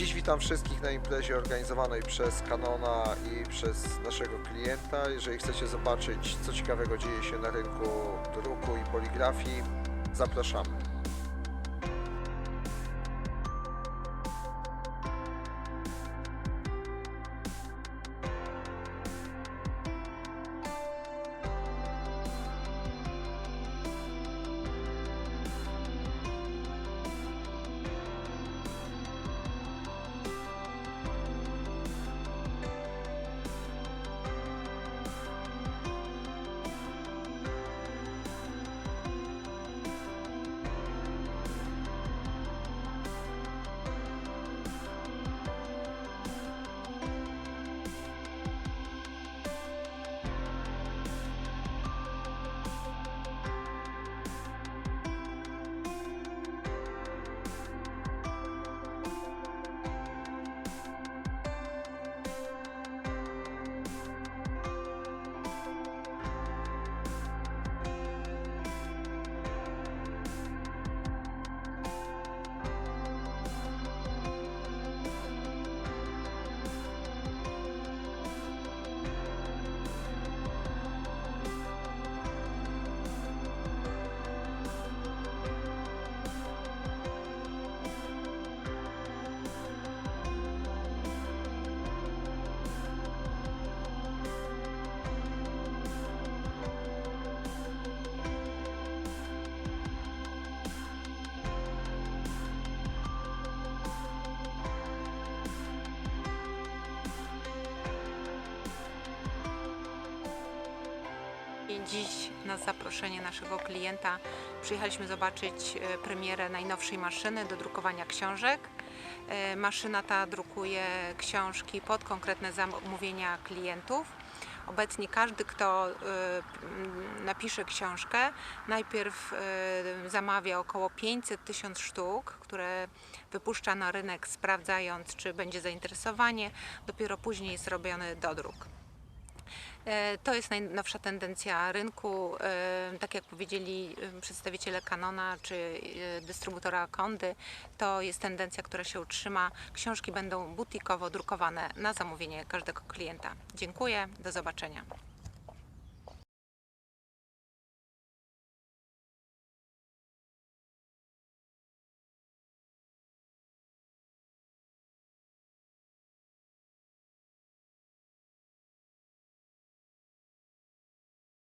Dziś witam wszystkich na imprezie organizowanej przez Canona i przez naszego klienta. Jeżeli chcecie zobaczyć, co ciekawego dzieje się na rynku druku i poligrafii, zapraszamy. I Dziś na zaproszenie naszego klienta przyjechaliśmy zobaczyć e, premierę najnowszej maszyny do drukowania książek. E, Maszyna ta drukuje książki pod konkretne zamówienia klientów. Obecnie każdy, kto e, napisze książkę, najpierw zamawia około 500 tysiąc sztuk, które wypuszcza na rynek, sprawdzając, czy będzie zainteresowanie. Dopiero później jest robiony dodruk. E, To jest najnowsza tendencja rynku. E, Tak jak powiedzieli e, przedstawiciele Canona czy dystrybutora Kondy, to jest tendencja, która się utrzyma. Książki będą butikowo drukowane na zamówienie każdego klienta. Dziękuję, do zobaczenia.